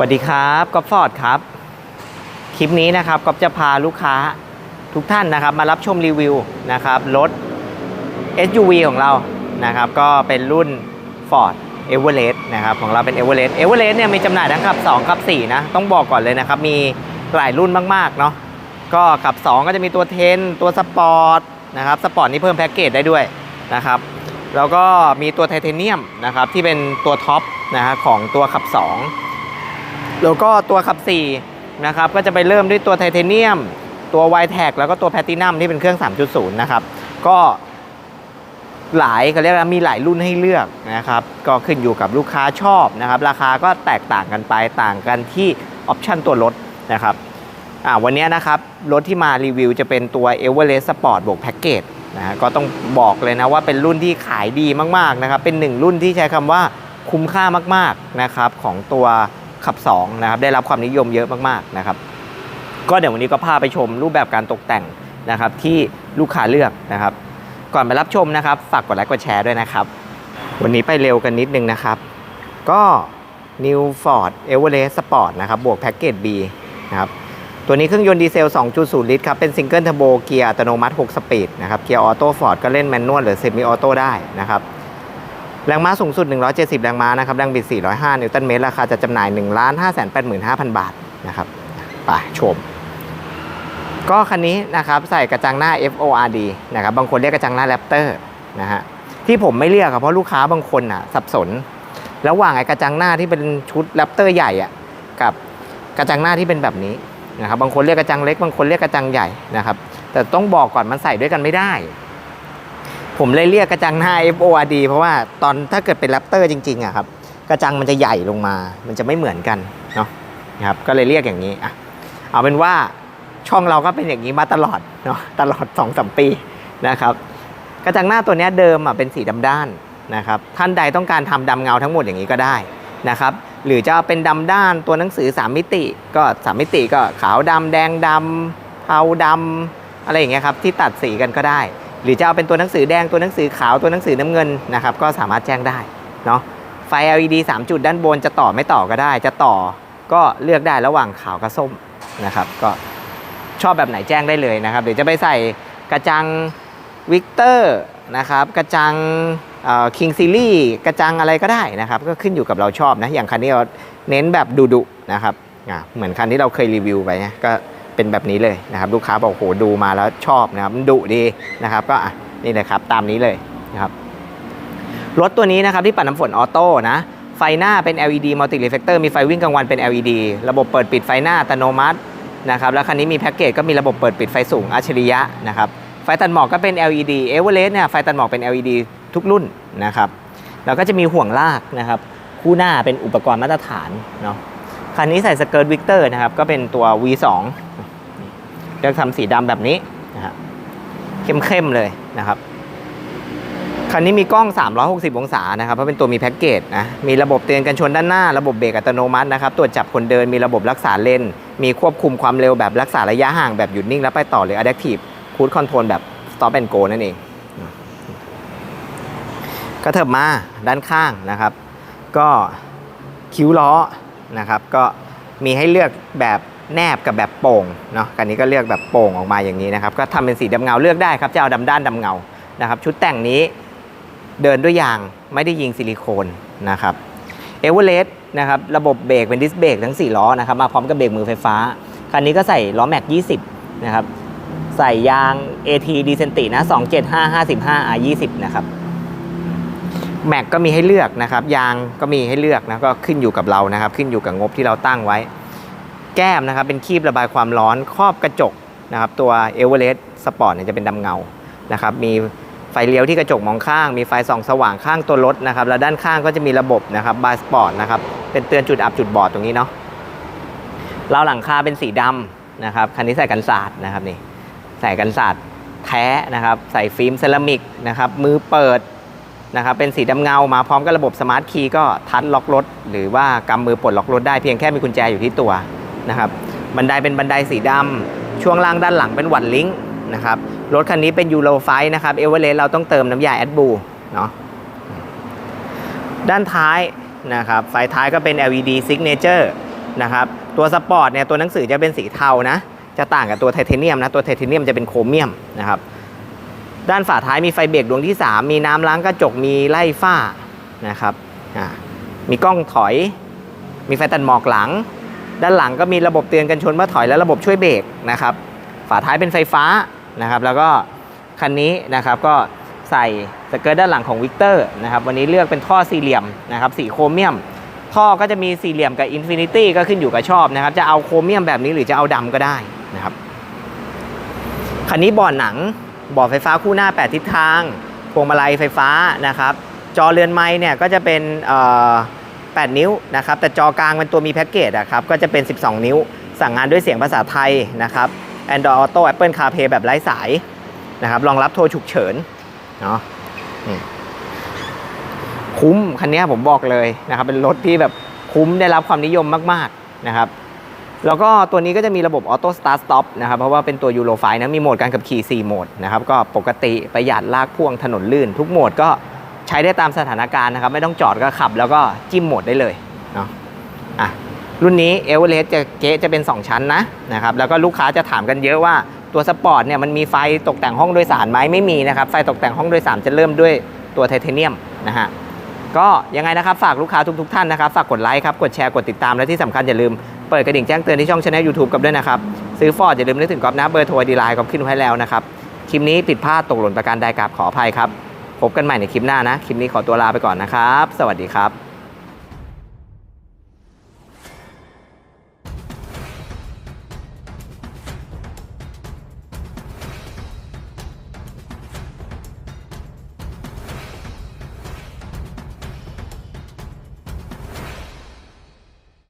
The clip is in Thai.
สวัสดีครับก๊อฟฟอร์ดครับ คลิปนี้นะครับก๊อฟจะพาลูกค้าทุกท่านนะครับ มารับชมรีวิวนะครับรถ SUV ของเรานะครับ ก็เป็นรุ่น Ford Everest นะครับของเราเป็น Everest Everest เนี่ยมีจำหน่ายทั้งขับ 2 ขับ 4 นะ ต้องบอกก่อนเลยนะครับ มีหลายรุ่นมากๆเนาะก็ขับ 2 ก็จะมีตัวเทนตัวสปอร์ตนะครับสปอร์ตนี่เพิ่มแพ็กเกจได้ด้วยนะครับแล้วก็มีตัวไทเทเนียมนะครับที่เป็นตัวท็อปนะฮะของตัวขับ 2 แล้วก็ตัวขับ4นะครับก็จะไปเริ่มด้วยตัวไทเทเนียม ตัว y t แท็แล้วก็ตัวแพตตินัมที่เป็นเครื่อง 3.0 นะครับ ก็หลายเขาเรียกว่ามีหลายรุ่นให้เลือกนะครับ ก็ขึ้นอยู่กับลูกค้าชอบนะครับ ราคาก็แตกต่างกันไปต่างกันที่ออปชันตัวรถนะครับวันนี้นะครับรถที่มารีวิวจะเป็นตัว e v e r e s t Sport บวกแพ็กเกจนะฮะก็ต้องบอกเลยนะว่าเป็นรุ่นที่ขายดีมากๆนะครับ เป็นหนึ่งรุ่นที่ใช้คำว่าคุ้มค่ามากๆนะครับของตัว ขับ2นะครับได้รับความนิยมเยอะมากๆนะครับก็เดี๋ยววันนี้ก็พาไปชมรูปแบบการตกแต่งนะครับที่ลูกค้าเลือกนะครับ ก่อนไปรับชมนะครับฝากกดไลค์กดแชร์ด้วยนะครับ วันนี้ไปเร็วกันนิดนึงนะครับ ก็ New Ford Everest Sport นะครับบวกแพ็กเกจ B นะครับตัวนี้เครื่องยนต์ดีเซล 2.0 ลิตรครับ เป็นซิงเกิลเทอร์โบเกียร์อัตโนมัติ 6 สปีดนะครับ เกียร์ออโต้ฟอร์ดก็เล่นแมนนวลหรือเซมิออโต้ได้นะครับ แรงม้าสูงสุด 170 แรงม้านะครับ แรงบิด 405 นิวตันเมตร ราคาจะจำหน่าย 1 5 8 5 0 0 0 บาทนะครับ ไปชม ก็คันนี้นะครับใส่กระจังหน้า FORD นะครับ บางคนเรียกกระจังหน้าแรปเตอร์นะฮะ ที่ผมไม่เรียกเพราะลูกค้าบางคนอะสับสน ระหว่างไอ้กระจังหน้าที่เป็นชุดแรปเตอร์ใหญ่อะกับกระจังหน้าที่เป็นแบบนี้นะครับ บางคนเรียกกระจังเล็ก บางคนเรียกกระจังใหญ่นะครับ แต่ต้องบอกก่อนมันใส่ด้วยกันไม่ได้ ผมเลยเรียกกระจังหน้า FORD เพราะว่าตอนถ้าเกิดเป็นแรปเตอร์จริงๆอะครับกระจังมันจะใหญ่ลงมา มันจะไม่เหมือนกันเนาะนะครับก็เลยเรียกอย่างนี้อะเอาเป็นว่าช่องเราก็เป็นอย่างนี้มาตลอดเนาะตลอด2อสปีนะครับกระจังหน้าตัวนี้เดิมอะเป็นสีดำด้านนะครับท่านใดต้องการทำดำเงาทั้งหมดอย่างนี้ก็ได้นะครับหรือจะเป็นดำด้านตัวหนังสือ 3 มิติ ก็ 3 มิติก็ขาวดำแดงดำเทาดำอะไรอย่างเงี้ยครับที่ตัดสีกันก็ได้ หรือจะเอาเป็นตัวหนังสือแดงตัวหนังสือขาวตัวหนังสือน้ำเงินนะครับก็สามารถแจ้งได้เนาะไฟ LED 3 จุดด้านบนจะต่อไม่ต่อก็ได้ จะต่อก็เลือกได้ระหว่างขาวกับส้มนะครับ ก็ชอบแบบไหนแจ้งได้เลยนะครับหรือจะไปใส่กระจังวิกเตอร์นะครับกระจังคิงซีรีส์กระจังอะไรก็ได้นะครับ ก็ขึ้นอยู่กับเราชอบนะอย่างคันนี้เราเน้นแบบดุดุนะครับอะเหมือนคันที่เราเคยรีวิวไปนะก็ เป็นแบบนี้เลยนะครับลูกค้าบอกโหดูมาแล้วชอบนะครับดุดีนะครับก็อะนี่เลยครับตามนี้เลยนะครับรถตัวนี้นะครับที่ปัดน้ำฝนออโต้นะไฟหน้าเป็น LED multi reflector มีไฟวิ่งกลางวันเป็น LED ระบบเปิดปิดไฟหน้าอัตโนมัตินะครับแล้วคันนี้มีแพ็กเกจก็มีระบบเปิดปิดไฟสูงอัจฉริยะนะครับไฟตัดหมอกก็เป็น LED e v e r e s t เนี่ยไฟตัดหมอกเป็น LED ทุกรุ่นนะครับแล้วก็จะมีห่วงลากนะครับคู่หน้าเป็นอุปกรณ์มาตรฐานเนาะคันนี้ใส่สเกิร์ตวิกเตอร์นะครับก็เป็นตัว V2 เลือกทำสีดำแบบนี้นะครับเข้มๆเลยนะครับคันนี้มีกล้อง 360 องศานะครับ เพราะเป็นตัวมีแพ็กเกจนะ มีระบบเตือนกันชนด้านหน้า ระบบเบรกอัตโนมัตินะครับ ตรวจจับคนเดิน มีระบบรักษาเลน มีควบคุมความเร็วแบบรักษาระยะห่างแบบหยุดนิ่ง แล้วไปต่อหรือ adaptive คูดคอนโทรลแบบ stop and go นั่นเองก็เถิบมาด้านข้างนะครับ ก็คิ้วล้อนะครับ ก็มีให้เลือกแบบ แนบกับแบบโป่งเนาะกันนี้ก็เลือกแบบโป่งออกมาอย่างนี้นะครับ ก็ทำเป็นสีดำเงาเลือกได้ครับจะเอาดำด้านดำเงานะครับ ชุดแต่งนี้เดินด้วยยางไม่ได้ยิงซิลิโคนนะครับเอเวอเรสต์นะครับระบบเบรกเป็นดิสเบรกทั้ง 4 ล้อนะครับมาพร้อมกับเบรกมือไฟฟ้า คันนี้ก็ใส่ล้อแม็ก 20 นะครับ ใส่ยาง AT d e c e n t i นะ275 55 R 20 นะครับแม็กก็มีให้เลือกนะครับ ยางก็มีให้เลือกนะก็ขึ้นอยู่กับเรานะครับ ขึ้นอยู่กับงบที่เราตั้งไว้ แก้มนะครับเป็นคีบระบายความร้อนครอบกระจกนะครับตัว e v e r e s t Sport เนี่ยจะเป็นดำเงานะครับมีไฟเลี้ยวที่กระจกมองข้าง มีไฟส่องสว่างข้างตัวรถนะครับแล้วด้านข้างก็จะมีระบบนะครับบายสปอร์ตนะครับเป็นเตือนจุดอับจุดบอดตรงนี้เนาะราวหลังคาเป็นสีดำนะครับคันนี้ใส่กันสาดนะครับนี่ใส่กันสาดแท้นะครับใส่ฟิล์มเซรามิกนะครับมือเปิดนะครับเป็นสีดำเงามาพร้อมกับระบบสมาร์ทคีย์ก็ทัชล็อกรถ หรือว่ากำมือปลดล็อกรถได้เพียงแค่มีกุญแจอยู่ที่ตัว นะครับบันไดเป็นบันไดสีดำช่วงล่างด้านหลังเป็นหวันลิงนะครับรถคันนี้เป็นยูโรไฟนะครับเอเวอเรสต์เราต้องเติมน้ำยาแอดบูเนาะด้านท้ายนะครับไฟท้ายก็เป็น LED Signature นะครับตัวสปอร์ตเนี่ยตัวหนังสือจะเป็นสีเทานะจะต่างกับตัวไทเทเนียมนะตัวไทเทเนียมจะเป็นโครเมียมนะครับด้านฝาท้ายมีไฟเบรกดวงที่ 3 มีน้ำล้างกระจกมีไล่ฝ้านะครับมีกล้องถอย มีไฟตัดหมอกหลัง ด้านหลังก็มีระบบเตือนกันชนเมื่อถอยและระบบช่วยเบรกนะครับ ฝาท้ายเป็นไฟฟ้านะครับ แล้วก็คันนี้นะครับก็ใส่สเกิร์ตด้านหลังของวิกเตอร์นะครับ วันนี้เลือกเป็นท่อสี่เหลี่ยมนะครับสีโครเมียม ท่อก็จะมีสี่เหลี่ยมกับอินฟินิตี้ก็ขึ้นอยู่กับชอบนะครับ จะเอาโครเมียมแบบนี้หรือจะเอาดำก็ได้นะครับ คันนี้บาะหนังบาะไฟฟ้าคู่หน้า 8 ทิศทางพวงมาลัยไฟฟ้านะครับ จอเรือนไม้เนี่ยก็จะเป็นเอ่อ 8 นิ้วนะครับแต่จอกลางเป็นตัวมีแพ็กเกจอะครับก็จะเป็น 12 นิ้ว สั่งงานด้วยเสียงภาษาไทยนะครับ Android Auto Apple CarPlay แบบไร้สายนะครับรองรับโทรฉุกเฉินเนาะคุ้มคันนี้ผมบอกเลยนะครับเป็นรถที่แบบคุ้มได้รับความนิยมมากๆนะครับแล้วก็ตัวนี้ก็จะมีระบบออโต้สตาร์ทสต็อปนะครับเพราะว่าเป็นตัวยูโรไฟนะมีโหมดการขับขี่ 4 โหมดนะครับก็ปกติประหยัดลากพ่วงถนนลื่น ทุกโหมดก็ ใช้ได้ตามสถานการณ์นะครับ ไม่ต้องจอดก็ขับ แล้วก็จิ้มโหมดได้เลยเนาะอะรุ่นนี้เอเวอเรสต์จะเกจะเป็น 2 ชั้นนะนะครับแล้วก็ลูกค้าจะถามกันเยอะว่าตัวสปอร์ตเนี่ยมันมีไฟตกแต่งห้องโดยสารไหมไม่มีนะครับ ไฟตกแต่งห้องโดยสารจะเริ่มด้วยตัวไทเทเนียมนะฮะก็ยังไงนะครับ ฝากลูกค้าทุกๆท่านนะครับฝากกดไลค์ครับกดแชร์กดติดตามและที่สำคัญอย่าลืมเปิดกระดิ่งแจ้งเตือนที่ช่องช anel YouTube กับด้วยนะครับ ซื้อฟอร์ดอย่าลืมนึกถึงกอบนะเบอร์โทรดีไลน์กอบขึ้นไว้แล้วนะครับคลิปนี้ผิดพลาดตกหล่นประการใดกราบขออภัยครับ พบกันใหม่ในคลิปหน้านะ คลิปนี้ขอตัวลาไปก่อนนะครับ สวัสดีครับ